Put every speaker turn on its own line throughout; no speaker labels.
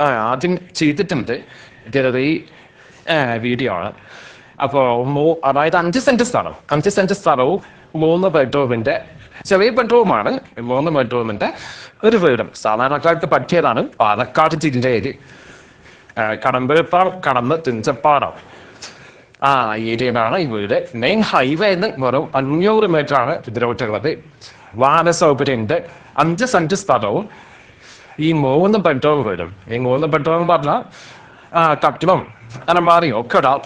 ആദ്യം ചെയ്തിട്ടുണ്ട്. ഇതൊരു വീഡിയോ ആണ്. അപ്പോൾ അതായത് അഞ്ച് സെന്റ് സ്ഥലം. അഞ്ച് സെന്റ് സ്ഥലവും മൂന്ന് ബെഡ്റൂമിന്റെ ചെറിയ ബെഡ്റൂമാണ് മൂന്ന് ബെഡ്റൂമിന്റെ ഒരു വീടും. സാധാരണക്കാർക്ക് പറ്റിയതാണ് പാലക്കാട് ജില്ലയിൽ കടമ്പപ്പാറ കടന്ന് തിഞ്ചപ്പാറ. ആ ഏരിയയിലാണ് ഈ വീട്. മെയിൻ ഹൈവേന്ന് വെറും അഞ്ഞൂറ് മീറ്റർ ആണ് ഇതിലോട്ടുള്ളത്. വാഹന സൗകര്യം ഉണ്ട് അഞ്ച് സെന്റ് സ്ഥലവും ഈ മൂന്ന് ബെഡ്റൂം വരും. ഈ മൂന്ന് ബെഡ്റൂം പറഞ്ഞാൽ ആ കട്ടിലും അലമാറിയും ഒക്കെ ഇടാം.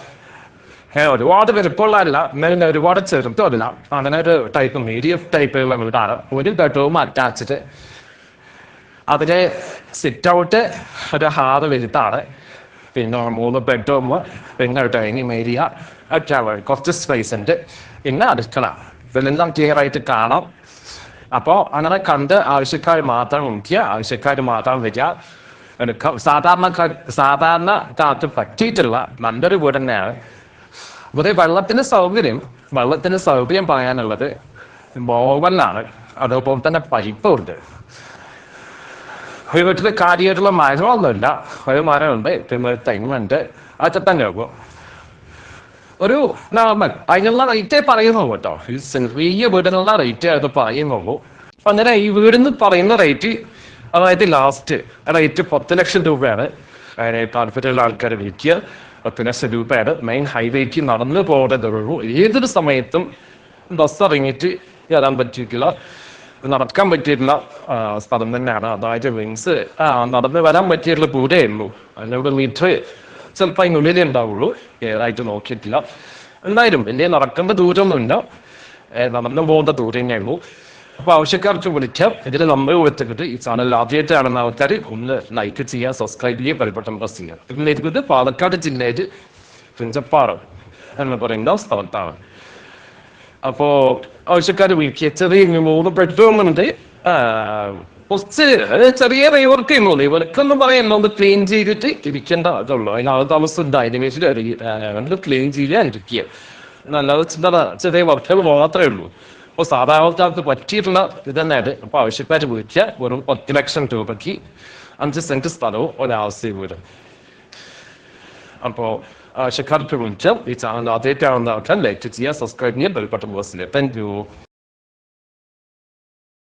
ഒരുപാട് വലുപ്പമുള്ളതല്ല എന്നാലും ഒരുപാട് ചെറുതല്ല അങ്ങനെ ഒരു ടൈപ്പ് മീഡിയം ടൈപ്പുള്ള വീടാണ്. ഒരു ബെഡ്റൂം അറ്റാച്ച്ഡ് അതിലെ സിറ്റ് ഔട്ട് ഒരു ഹാറ് വലുതാണ്. പിന്നെ മൂന്ന് ബെഡ്റൂം പിന്നെ ഡൈനിങ് ഏരിയ ഒക്കെ. കുറച്ച് സ്പേസ് ഉണ്ട്. പിന്നെ അടുക്കള. ഇതെല്ലാം ക്ലിയർ ആയിട്ട് കാണാം. അപ്പോൾ അങ്ങനെ കണ്ട് ആവശ്യക്കാർ മാത്രം നോക്കിയ ആവശ്യക്കാർ മാത്രം വരിക സാധാരണ സാധാരണ കാലത്ത് പറ്റിയിട്ടുള്ള നല്ലൊരു വീട് തന്നെയാണ്. ഇവിടെ വെള്ളത്തിന്റെ സൗകര്യം വെള്ളത്തിന്റെ സൗകര്യം പറയാനുള്ളത് ബോവലാണ് അതുപോലെ തന്നെ പൈപ്പുണ്ട് ഉണ്ട്. വീട്ടിൽ കാര്യമായിട്ടുള്ള മരമൊന്നുമില്ല ഒരു മരമുണ്ട് പിന്നെ തെങ്ങുണ്ട്. അച്ഛൻ തന്നെ ഉള്ളൂ. ഒരു നോർമൽ അതിനുള്ള റേറ്റേ പറയുന്നുള്ളൂ കേട്ടോ. ഈ ചെറിയ വീടിനുള്ള റേറ്റേ അത് പറയുന്നുള്ളൂ. അങ്ങനെ ഈ വീടിന്ന് പറയുന്ന റേറ്റ് അതായത് ലാസ്റ്റ് റേറ്റ് പത്ത് ലക്ഷം രൂപയാണ്. അതിനെ താല്പര്യമുള്ള ആൾക്കാർ വിളിക്കുക. പത്ത് ലക്ഷം രൂപയാണ് മെയിൻ ഹൈവേക്ക് നടന്നു പോകേണ്ടതുള്ളൂ. ഏതൊരു സമയത്തും ബസ് ഇറങ്ങിയിട്ട് കയറാൻ പറ്റിയിട്ടില്ല നടക്കാൻ പറ്റിയിട്ടുള്ള ആ, സ്ഥലം തന്നെയാണ്. അതായത് ആ നടന്ന് വരാൻ പറ്റിയിട്ടുള്ള പൂരേ ഉള്ളൂ. അതിനോട് മീറ്റർ ചിലപ്പോൾ അതിനുള്ളിലേ ഉണ്ടാവുള്ളൂ. ഏതായിട്ട് നോക്കിയിട്ടില്ല. എന്തായാലും വലിയ നടക്കേണ്ട ദൂരമൊന്നുമില്ല. നടന്നു പോകുന്ന ദൂരം തന്നെ ഉള്ളൂ. അപ്പോൾ ആവശ്യക്കാർക്ക് വിളിക്കാം. ഇതിൽ നമ്മൾ കൊടുത്തിട്ട് ഈ ചാനൽ ആദ്യമായിട്ടാണെന്ന ആൾക്കാർ ഒന്ന് ലൈക്ക് ചെയ്യുക സബ്സ്ക്രൈബ് ചെയ്യുക പരിപട്ടം പ്രസ് ചെയ്യുക പിന്നെ ഇരിക്കുന്നത് പാലക്കാട് ജില്ലയിൽ പിഞ്ചപ്പാറ എന്ന് പറയുന്ന സ്ഥലത്താണ്. അപ്പോ ആവശ്യക്കാർ വിളിക്കുക. ചെറിയ മൂന്ന് ബെഡ്റൂം ഉണ്ട്. ആ, കുറച്ച് ചെറിയ വർക്ക് ചെയ്യുന്നുള്ളൂ ഇവർക്കൊന്നും പറയുന്നു ഒന്ന് ക്ലീൻ ചെയ്തിട്ട് ഇരിക്കേണ്ട അതുള്ളൂ അതിനാൾ താമസം ഡൈനിമേഷൻ ക്ലീൻ ചെയ്യാൻ ഇരിക്കുക നല്ലത് ചിന്താ ചെറിയ വർക്കുകൾ മാത്രമേ ഉള്ളൂ. അപ്പോൾ സാധാരണക്കാർക്ക് പറ്റിയിട്ടുള്ള ഇത് തന്നെയാണ്. അപ്പോൾ ആവശ്യക്കാർ വീട്ടിൽ വെറും പത്ത് ലക്ഷം രൂപയ്ക്ക് അഞ്ച് സെന്റ് സ്ഥലവും ഒരാവശ്യം വീട് അപ്പോൾ ആവശ്യക്കാർക്ക് വിളിച്ചാൽ ഈ ചാനൽ ആദ്യമായിട്ടാണെന്ന് ആൾക്കാൻ ലൈക്ക് ചെയ്യുക സബ്സ്ക്രൈബ് ചെയ്യുക ബെൽബട്ടൺ ബോസിലെ താങ്ക് യു